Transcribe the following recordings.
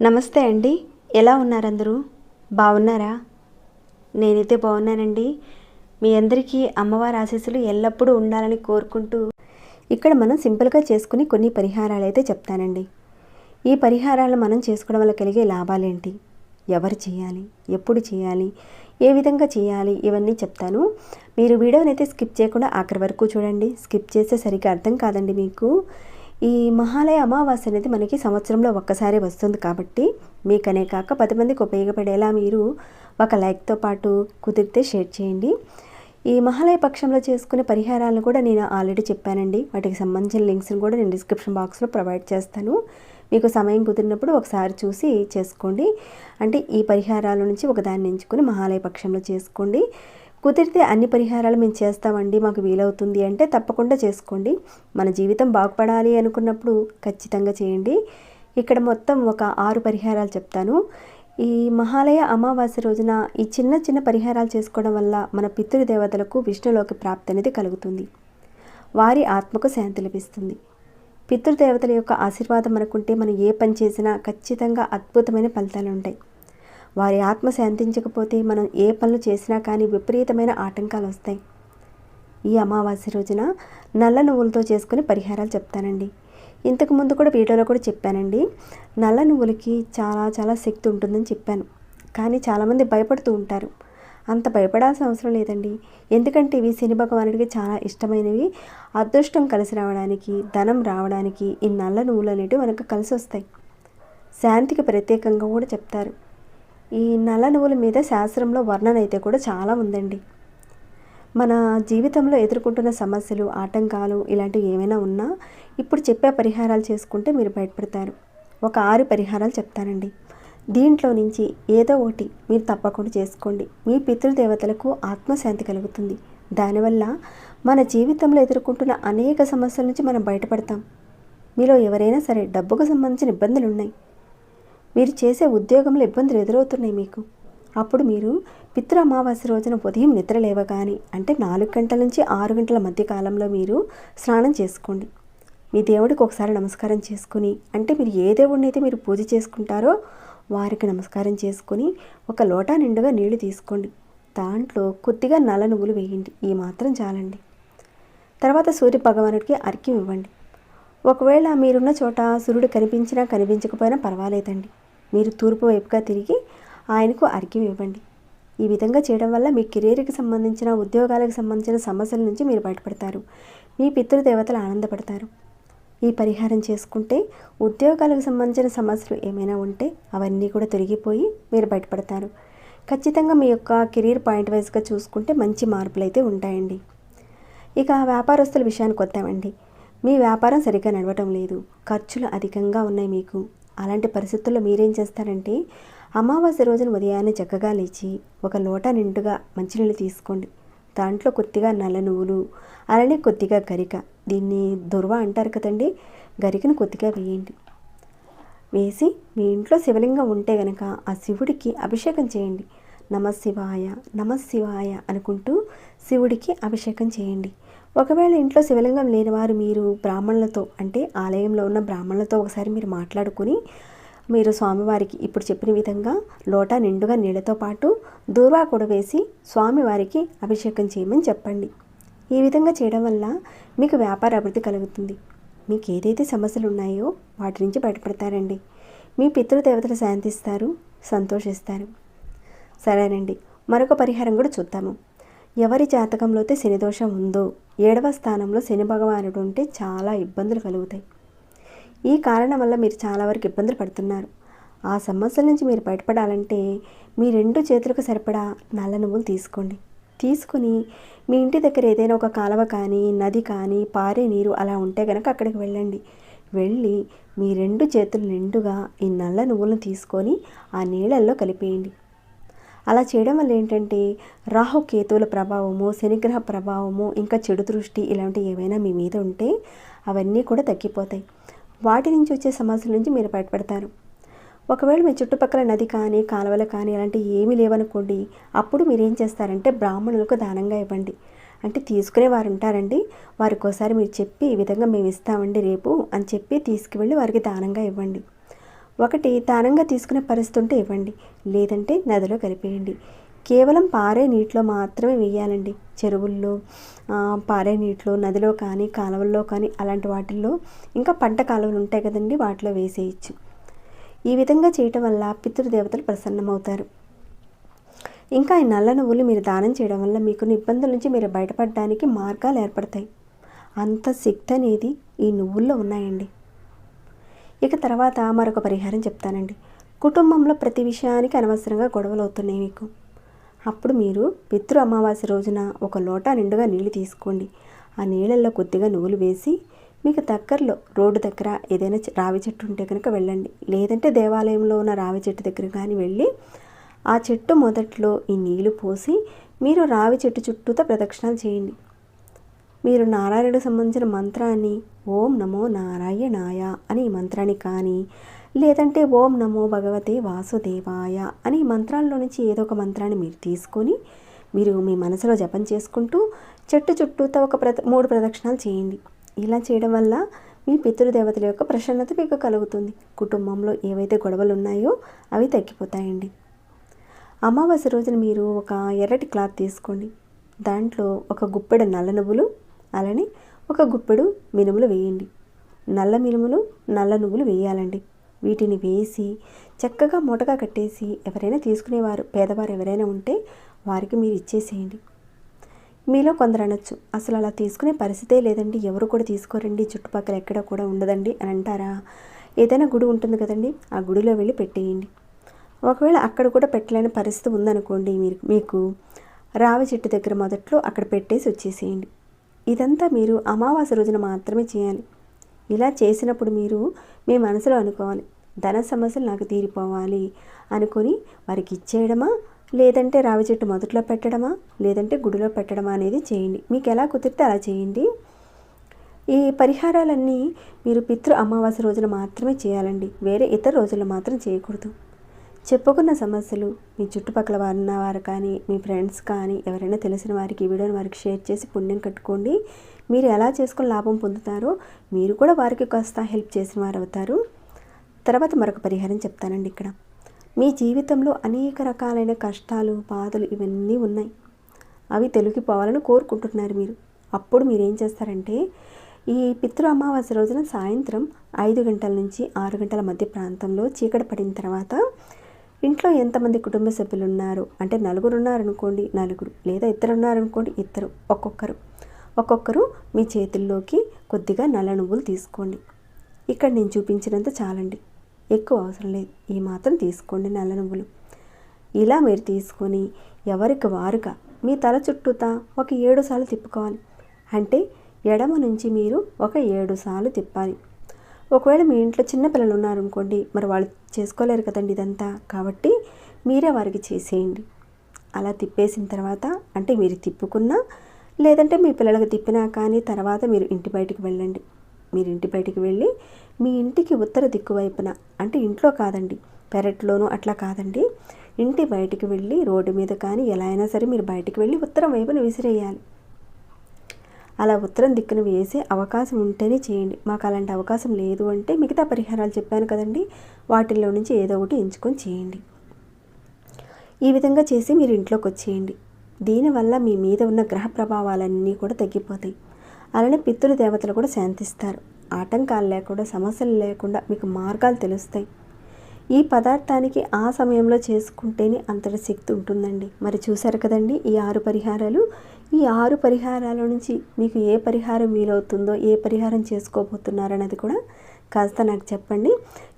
నమస్తే అండి. ఎలా ఉన్నారందరూ? బాగున్నారా? నేనైతే బాగున్నానండి. మీ అందరికీ అమ్మవారి ఆశీస్సులు ఎల్లప్పుడూ ఉండాలని కోరుకుంటూ ఇక్కడ మనం సింపుల్గా చేసుకుని కొన్ని పరిహారాలు అయితే చెప్తానండి. ఈ పరిహారాలు మనం చేసుకోవడం వల్ల కలిగే లాభాలేంటి? ఎవరు చేయాలి? ఎప్పుడు చేయాలి? ఏ విధంగా చేయాలి? ఇవన్నీ చెప్తాను. మీరు వీడియోని అయితే స్కిప్ చేయకుండా ఆఖరి వరకు చూడండి. స్కిప్ చేస్తే సరిగ్గా అర్థం కాదండి మీకు. ఈ మహాలయ అమావాస్య అనేది మనకి సంవత్సరంలో ఒక్కసారి వస్తుంది కాబట్టి మీకనే కాక పది మందికి ఉపయోగపడేలా మీరు ఒక లైక్తో పాటు కుదిరితే షేర్ చేయండి. ఈ మహాలయ పక్షంలో చేసుకునే పరిహారాలను కూడా నేను ఆల్రెడీ చెప్పానండి. వాటికి సంబంధించిన లింక్స్ని కూడా నేను డిస్క్రిప్షన్ బాక్స్లో ప్రొవైడ్ చేస్తాను. మీకు సమయం కుదిరినప్పుడు ఒకసారి చూసి చేసుకోండి. అంటే ఈ పరిహారాల నుంచి ఒకదాన్ని ఎంచుకొని మహాలయ పక్షంలో చేసుకోండి. కుదిరితే అన్ని పరిహారాలు మేము చేస్తామండి మాకు వీలవుతుంది అంటే తప్పకుండా చేసుకోండి. మన జీవితం బాగుపడాలి అనుకున్నప్పుడు ఖచ్చితంగా చేయండి. ఇక్కడ మొత్తం ఒక ఆరు పరిహారాలు చెప్తాను. ఈ మహాలయ అమావాస్య రోజున ఈ చిన్న చిన్న పరిహారాలు చేసుకోవడం వల్ల మన పితృదేవతలకు విష్ణులోకి ప్రాప్తి అనేది కలుగుతుంది. వారి ఆత్మకు శాంతి లభిస్తుంది. పితృదేవతల యొక్క ఆశీర్వాదం మనకుంటే మనం ఏ పని చేసినా ఖచ్చితంగా అద్భుతమైన ఫలితాలు ఉంటాయి. వారి ఆత్మ శాంతించకపోతే మనం ఏ పనులు చేసినా కానీ విపరీతమైన ఆటంకాలు వస్తాయి. ఈ అమావాస్య రోజున నల్ల నువ్వులతో చేసుకుని పరిహారాలు చెప్తానండి. ఇంతకు ముందు కూడా వీడియోలో కూడా చెప్పానండి. నల్ల నువ్వులకి చాలా చాలా శక్తి ఉంటుందని చెప్పాను. కానీ చాలామంది భయపడుతూ ఉంటారు. అంత భయపడాల్సిన అవసరం లేదండి. ఎందుకంటే ఇవి శని భగవానుడికి చాలా ఇష్టమైనవి. అదృష్టం కలిసి రావడానికి ధనం రావడానికి ఈ నల్ల నువ్వులు అనేటివి మనకు కలిసి వస్తాయి. శాంతికి ప్రత్యేకంగా కూడా చెప్తారు. ఈ నల్ల నువ్వుల మీద శాస్త్రంలో వర్ణన అయితే కూడా చాలా ఉందండి. మన జీవితంలో ఎదుర్కొంటున్న సమస్యలు ఆటంకాలు ఇలాంటివి ఏమైనా ఉన్నా ఇప్పుడు చెప్పే పరిహారాలు చేసుకుంటే మీరు బయటపడతారు ఒక ఆరు పరిహారాలు చెప్తానండి. దీంట్లో నుంచి ఏదో ఒకటి మీరు తప్పకుండా చేసుకోండి. మీ పితృదేవతలకు ఆత్మశాంతి కలుగుతుంది. దానివల్ల మన జీవితంలో ఎదుర్కొంటున్న అనేక సమస్యల నుంచి మనం బయటపడతాం. మీలో ఎవరైనా సరే డబ్బుకు సంబంధించిన ఇబ్బందులు ఉన్నాయి మీరు చేసే ఉద్యోగంలో ఇబ్బందులు ఎదురవుతున్నాయి మీకు. అప్పుడు మీరు పితృ అమావాస్య రోజున ఉదయం నిద్ర లేవగానే అంటే నాలుగు గంటల నుంచి ఆరు గంటల మధ్య కాలంలో మీరు స్నానం చేసుకోండి. మీ దేవుడికి ఒకసారి నమస్కారం చేసుకుని అంటే మీరు ఏ దేవుడిని అయితే మీరు పూజ చేసుకుంటారో వారికి నమస్కారం చేసుకొని ఒక లోటా నిండుగా నీళ్ళు తీసుకోండి. దాంట్లో కొద్దిగా నల్ల నువ్వులు వేయండి. ఈ మాత్రం చాలండి. తర్వాత సూర్య భగవానుడికి అర్ఘ్యం ఇవ్వండి. ఒకవేళ మీరున్న చోట సూర్యుడు కనిపించినా కనిపించకపోయినా పర్వాలేదండి. మీరు తూర్పు వైపుగా తిరిగి ఆయనకు అర్ఘ్యం ఇవ్వండి. ఈ విధంగా చేయడం వల్ల మీ కెరీర్కి సంబంధించిన ఉద్యోగాలకు సంబంధించిన సమస్యల నుంచి మీరు బయటపడతారు. మీ పితృదేవతలు ఆనందపడతారు. ఈ పరిహారం చేసుకుంటే ఉద్యోగాలకు సంబంధించిన సమస్యలు ఏమైనా ఉంటే అవన్నీ కూడా తొలగిపోయి మీరు బయటపడతారు. ఖచ్చితంగా మీ యొక్క కెరీర్ పాయింట్ వైజ్గా చూసుకుంటే మంచి మార్పులు అయితే ఉంటాయండి. ఇక వ్యాపారస్తుల విషయానికి వద్దామండి. మీ వ్యాపారం సరిగ్గా నడవటం లేదు. ఖర్చులు అధికంగా ఉన్నాయి మీకు. అలాంటి పరిస్థితుల్లో మీరేం చేస్తారంటే అమావాస్య రోజున ఉదయాన్నే చక్కగా లేచి ఒక లోటా నిండుగా మంచినీళ్ళు తీసుకోండి. దాంట్లో కొద్దిగా నల్ల నువ్వులు అలానే కొద్దిగా గరిక. దీన్ని దుర్వ అంటారు కదండి? గరికను కొద్దిగా వేయండి. వేసి మీ ఇంట్లో శివలింగం ఉంటే గనక ఆ శివుడికి అభిషేకం చేయండి. నమశివాయ నమశివాయ అనుకుంటూ శివుడికి అభిషేకం చేయండి. ఒకవేళ ఇంట్లో శివలింగం లేని వారు మీరు బ్రాహ్మణులతో అంటే ఆలయంలో ఉన్న బ్రాహ్మణులతో ఒకసారి మీరు మాట్లాడుకుని మీరు స్వామివారికి ఇప్పుడు చెప్పిన విధంగా లోటా నిండుగా నీళ్ళతో పాటు దూర్వా కూడా వేసి స్వామివారికి అభిషేకం చేయమని చెప్పండి. ఈ విధంగా చేయడం వల్ల మీకు వ్యాపార అభివృద్ధి కలుగుతుంది. మీకు ఏదైతే సమస్యలు ఉన్నాయో వాటి నుంచి బయటపడతారండి. మీ పితృదేవతలు శాంతిస్తారు సంతోషిస్తారు. సరేనండి మరొక పరిహారం కూడా చూద్దాము. ఎవరి జాతకంలో అయితే శని దోషం ఉందో ఏడవ స్థానంలో శని భగవానుడు ఉంటే చాలా ఇబ్బందులు కలుగుతాయి. ఈ కారణం వల్ల మీరు చాలా వరకు ఇబ్బందులు పడుతున్నారు. ఆ సమస్యల నుంచి మీరు బయటపడాలంటే మీ రెండు చేతులకు సరిపడా నల్ల నువ్వులు తీసుకోండి. తీసుకుని మీ ఇంటి దగ్గర ఏదైనా ఒక కాలువ కానీ నది కానీ పారే నీరు అలా ఉంటే కనుక అక్కడికి వెళ్ళండి. వెళ్ళి మీ రెండు చేతులు నిండుగా ఈ నల్ల నువ్వులను తీసుకొని ఆ నీళ్ళల్లో కలిపేయండి. అలా చేయడం వల్ల ఏంటంటే రాహు కేతువుల ప్రభావము శనిగ్రహ ప్రభావము ఇంకా చెడు దృష్టి ఇలాంటివి ఏవైనా మీ మీద ఉంటే అవన్నీ కూడా తగ్గిపోతాయి. వాటి నుంచి వచ్చే సమస్యల నుంచి మీరు బయటపడతారు. ఒకవేళ మీ చుట్టుపక్కల నది కానీ కాలువలు కానీ అలాంటివి ఏమీ లేవనుకోండి అప్పుడు మీరు ఏం చేస్తారంటే బ్రాహ్మణులకు దానంగా ఇవ్వండి. అంటే తీసుకునే వారు ఉంటారండి. వారికి ఒకసారి మీరు చెప్పి ఈ విధంగా మేము ఇస్తామండి రేపు అని చెప్పి తీసుకువెళ్ళి వారికి దానంగా ఇవ్వండి. ఒకటి దానంగా తీసుకునే పరిస్థితి ఉంటే ఇవ్వండి. లేదంటే నదిలో కలిపేయండి. కేవలం పారే నీటిలో మాత్రమే వేయాలండి. చెరువుల్లో పారే నీటిలో నదిలో కానీ కాలువల్లో కానీ అలాంటి వాటిల్లో ఇంకా పంట కాలువలు ఉంటాయి కదండి వాటిలో వేసేయచ్చు. ఈ విధంగా చేయటం వల్ల పితృదేవతలు ప్రసన్నమవుతారు. ఇంకా ఈ నల్ల నువ్వులు మీరు దానం చేయడం వల్ల మీకున్న ఇబ్బందుల నుంచి మీరు బయటపడడానికి మార్గాలు ఏర్పడతాయి. అంత శక్తి అనేది ఈ నువ్వుల్లో ఉన్నాయండి. ఇక తర్వాత మరొక పరిహారం చెప్తానండి. కుటుంబంలో ప్రతి విషయానికి అనవసరంగా గొడవలు అవుతున్నాయి మీకు. అప్పుడు మీరు పితృ అమావాస్య రోజున ఒక లోటా నిండుగా నీళ్ళు తీసుకోండి. ఆ నీళ్ళల్లో కొద్దిగా నువ్వులు వేసి మీకు దగ్గరలో రోడ్డు దగ్గర ఏదైనా రావి చెట్టు ఉంటే కనుక వెళ్ళండి. లేదంటే దేవాలయంలో ఉన్న రావి చెట్టు దగ్గర కానీ వెళ్ళి ఆ చెట్టు మొదట్లో ఈ నీళ్ళు పోసి మీరు రావి చెట్టు చుట్టూతో ప్రదక్షిణాలు చేయండి. మీరు నారాయణకు సంబంధించిన మంత్రాన్ని ఓం నమో నారాయణాయ అని ఈ మంత్రాన్ని కానీ లేదంటే ఓం నమో భగవతే వాసుదేవాయ అని ఈ మంత్రాల్లో నుంచి ఏదో ఒక మంత్రాన్ని మీరు తీసుకొని మీరు మీ మనసులో జపం చేసుకుంటూ చెట్టు చుట్టూతో ఒక ప్రద మూడు ప్రదక్షిణాలు చేయండి. ఇలా చేయడం వల్ల మీ పితృదేవతల యొక్క ప్రసన్నత మీకు కలుగుతుంది. కుటుంబంలో ఏవైతే గొడవలు ఉన్నాయో అవి తగ్గిపోతాయండి. అమావాస్య రోజున మీరు ఒక ఎర్రటి క్లాత్ తీసుకోండి. దాంట్లో ఒక గుప్పెడు నల్ల నువ్వులు అలానే ఒక గుప్పెడు మినుములు వేయండి. నల్ల మినుములు నల్ల నువ్వులు వేయాలండి. వీటిని వేసి చక్కగా మూటగా కట్టేసి ఎవరైనా తీసుకునేవారు పేదవారు ఎవరైనా ఉంటే వారికి మీరు ఇచ్చేసేయండి. మీలో కొందరు అనొచ్చు. అసలు అలా తీసుకునే పరిస్థితే లేదండి. ఎవరు కూడా తీసుకోరండి. చుట్టుపక్కల ఎక్కడ కూడా ఉండదండి అని అంటారా? ఏదైనా గుడి ఉంటుంది కదండి. ఆ గుడిలో వెళ్ళి పెట్టేయండి. ఒకవేళ అక్కడ కూడా పెట్టలేని పరిస్థితి ఉందనుకోండి మీరు మీకు రావి చెట్టు దగ్గర మొదట్లో అక్కడ పెట్టేసి వచ్చేసేయండి. ఇదంతా మీరు అమావాస్య రోజున మాత్రమే చేయాలి. ఇలా చేసినప్పుడు మీరు మీ మనసులో అనుకోవాలి. ధన సమస్యలు నాకు తీరిపోవాలి అనుకొని వారికి ఇచ్చేయడమా? లేదంటే రావి చెట్టు మొదట్లో పెట్టడమా? లేదంటే గుడిలో పెట్టడమా అనేది చేయండి. మీకు ఎలా కుదిరితే అలా చేయండి. ఈ పరిహారాలన్నీ మీరు పితృ అమావాస్య రోజున మాత్రమే చేయాలండి. వేరే ఇతర రోజుల్లో మాత్రం చేయకూడదు. చెప్పుకున్న సమస్యలు మీ చుట్టుపక్కల వారు ఉన్నవారు కానీ మీ ఫ్రెండ్స్ కానీ ఎవరైనా తెలిసిన వారికి ఈ వీడియోని వారికి షేర్ చేసి పుణ్యం కట్టుకోండి. మీరు ఎలా చేసుకుని లాభం పొందుతారో మీరు కూడా వారికి కాస్త హెల్ప్ చేసిన వారు అవుతారు. తర్వాత మరొక పరిహారం చెప్తానండి ఇక్కడ. మీ జీవితంలో అనేక రకాలైన కష్టాలు బాధలు ఇవన్నీ ఉన్నాయి. అవి తొలగిపోవాలని కోరుకుంటున్నారు మీరు. అప్పుడు మీరు ఏం చేస్తారంటే ఈ పితృ అమావాస్య రోజున సాయంత్రం ఐదు గంటల నుంచి ఆరు గంటల మధ్య ప్రాంతంలో చీకటి పడిన తర్వాత ఇంట్లో ఎంతమంది కుటుంబ సభ్యులు ఉన్నారు అంటే నలుగురు ఉన్నారనుకోండి నలుగురు లేదా ఇద్దరు ఉన్నారనుకోండి ఇద్దరు ఒక్కొక్కరు. ఒక్కొక్కరు మీ చేతుల్లోకి కొద్దిగా నల్ల నువ్వులు తీసుకోండి. ఇక్కడ నేను చూపించినంత చాలండి. ఎక్కువ అవసరం లేదు. ఈ మాత్రం తీసుకోండి నల్ల నువ్వులు. ఇలా మీరు తీసుకొని ఎవరికి వారుగా మీ తల చుట్టూతా ఒక ఏడు సార్లు తిప్పుకోవాలి. అంటే ఎడమ నుంచి మీరు ఒక ఏడు సార్లు తిప్పాలి. ఒకవేళ మీ ఇంట్లో చిన్నపిల్లలు ఉన్నారనుకోండి మరి వాళ్ళు చేసుకోలేరు కదండి ఇదంతా. కాబట్టి మీరే వారికి చేసేయండి. అలా తిప్పేసిన తర్వాత అంటే మీరు తిప్పుకున్నా లేదంటే మీ పిల్లలకు తిప్పినా కానీ తర్వాత మీరు ఇంటి బయటికి వెళ్ళండి. మీరు ఇంటి బయటికి వెళ్ళి మీ ఇంటికి ఉత్తర దిక్కు వైపున అంటే ఇంట్లో కాదండి పెరట్లోనూ అట్లా కాదండి ఇంటి బయటికి వెళ్ళి రోడ్డు మీద కానీ ఎలా అయినా సరే మీరు బయటికి వెళ్ళి ఉత్తరం వైపున విసిరేయాలి. అలా ఉత్తరం దిక్కున వేసే అవకాశం ఉంటేనే చేయండి. మాకు అలాంటి అవకాశం లేదు అంటే మిగతా పరిహారాలు చెప్పాను కదండి వాటిల్లో నుంచి ఏదో ఒకటి ఎంచుకొని చేయండి. ఈ విధంగా చేసి మీరు ఇంట్లోకి వచ్చేయండి. దీనివల్ల మీ మీద ఉన్న గ్రహ ప్రభావాలన్నీ కూడా తగ్గిపోతాయి. అలానే పితృ దేవతలు కూడా శాంతిస్తారు. ఆటంకాలు లేకుండా సమస్యలు లేకుండా మీకు మార్గాలు తెలుస్తాయి. ఈ పదార్థానికి ఆ సమయంలో చేసుకుంటేనే అంతటి శక్తి ఉంటుందండి. మరి చూసారు కదండి ఈ ఆరు పరిహారాలు? ఈ ఆరు పరిహారాల నుంచి మీకు ఏ పరిహారం వీలవుతుందో ఏ పరిహారం చేసుకోబోతున్నారన్నది కూడా కాస్త నాకు చెప్పండి.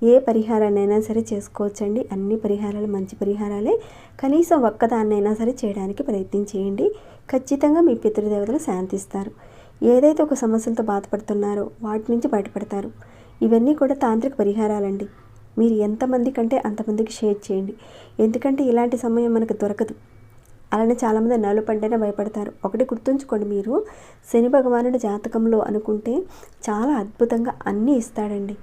ఏ పరిహారాన్నైనా సరే చేసుకోవచ్చండి. అన్ని పరిహారాలు మంచి పరిహారాలే. కనీసం ఒక్కదాన్నైనా సరే చేయడానికి ప్రయత్నం చేయండి. ఖచ్చితంగా మీ పితృదేవతలు శాంతిస్తారు. ఏదైతే ఒక సమస్యలతో బాధపడుతున్నారో వాటి నుంచి బయటపడతారు. ఇవన్నీ కూడా తాంత్రిక పరిహారాలండి. మీరు ఎంతమంది కంటే అంతమందికి షేర్ చేయండి. ఎందుకంటే ఇలాంటి సమయం మనకు దొరకదు. అలానే చాలామంది నలు పంటేనే భయపడతారు. ఒకటి గుర్తుంచుకోండి మీరు. శని భగవానుడి జాతకంలో అనుకుంటే చాలా అద్భుతంగా అన్నీ ఇస్తాడండి.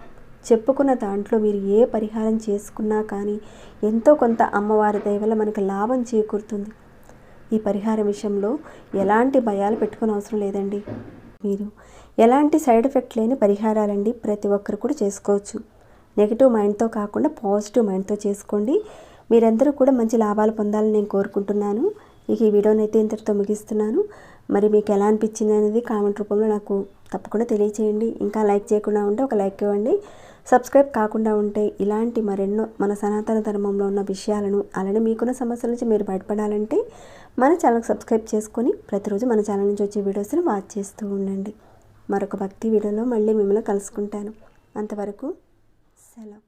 చెప్పుకున్న దాంట్లో మీరు ఏ పరిహారం చేసుకున్నా కానీ ఎంతో కొంత అమ్మవారి దయ వల్ల మనకు లాభం చేకూరుతుంది. ఈ పరిహారం విషయంలో ఎలాంటి భయాలు పెట్టుకుని అవసరం లేదండి. మీరు ఎలాంటి సైడ్ ఎఫెక్ట్ లేని పరిహారాలండి ప్రతి ఒక్కరు కూడా చేసుకోవచ్చు. నెగిటివ్ మైండ్తో కాకుండా పాజిటివ్ మైండ్తో చేసుకోండి. మీరందరూ కూడా మంచి లాభాలు పొందాలని నేను కోరుకుంటున్నాను. ఇక ఈ వీడియోని అయితే ఇంతటితో ముగిస్తున్నాను. మరి మీకు ఎలా అనిపించింది అనేది కామెంట్ రూపంలో నాకు తప్పకుండా తెలియచేయండి. ఇంకా లైక్ చేయకుండా ఉంటే ఒక లైక్ ఇవ్వండి. సబ్స్క్రైబ్ కాకుండా ఉంటే ఇలాంటి మరెన్నో మన సనాతన ధర్మంలో ఉన్న విషయాలను అలానే మీకున్న సమస్యల నుంచి మీరు బయటపడాలంటే మన ఛానల్కి సబ్స్క్రైబ్ చేసుకొని ప్రతిరోజు మన ఛానల్ నుంచి వచ్చే వీడియోస్ని వాచ్ చేస్తూ ఉండండి. మరొక భక్తి వీడియోలో మళ్ళీ మిమ్మల్ని కలుసుకుంటాను. అంతవరకు సెలవు.